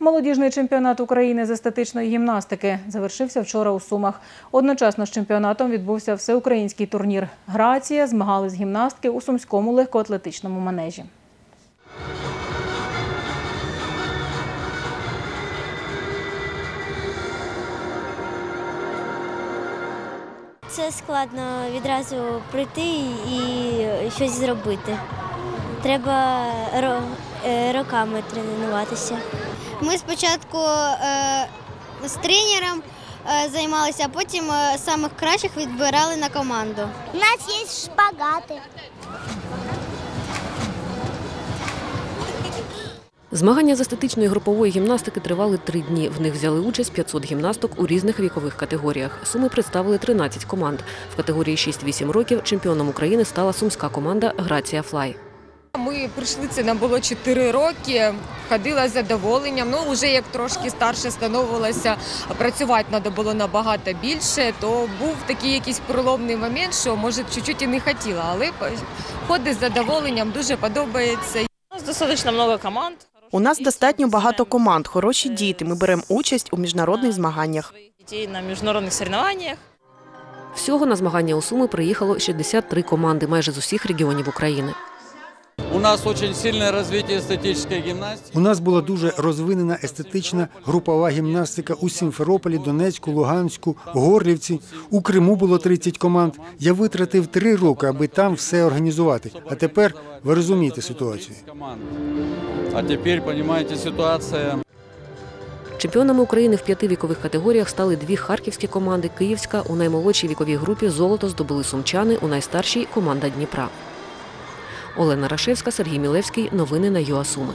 Молодіжний чемпіонат України з естетичної гімнастики завершився вчора у Сумах. Одночасно з чемпіонатом відбувся всеукраїнський турнір. Грація змагались гімнастки у сумському легкоатлетичному манежі. Це складно відразу прийти і щось зробити. Треба е, роками тренуватися. Ми спочатку е, з тренером е, займалися, а потім е, самих кращих відбирали на команду. У нас є шпагати. Змагання з естетичної групової гімнастики тривали три дні. В них взяли участь 500 гімнасток у різних вікових категоріях. Суми представили 13 команд. В категорії 6-8 років чемпіоном України стала сумська команда Грація Флай. Прийшли це нам було 4 роки. Ходила з задоволенням. Ну вже як трошки старше становилася, працювати треба було набагато більше. То був такий якийсь проломний момент, що може чуть-чуть і не хотіла, але ходить з задоволенням, дуже подобається. У нас достаточно много команд. У нас достатньо багато команд, хороші діти. Ми беремо участь у міжнародних змаганнях. Дітей на міжнародних соревнованиях. Всього на змагання у Суми приїхало 63 команди майже з усіх регіонів України. У нас очень сильное развитие эстетической гимнастики. У нас була дуже розвинена естетична групова гімнастика у Сімферополі, Донецьку, Луганську, Горлівці. У Криму було 30 команд. Я витратив три роки, аби там все організувати. А тепер ви розумієте ситуацію. Команд. А теперь, понимаете, ситуация Чемпіонами України в п'яти вікових категоріях стали дві харківські команди. Київська у наймолодшій віковій групі золото здобули сумчани, у найстаршій команда Дніпра. Олена Рашевська, Сергій Мілевський. Новини на ЮАСуми.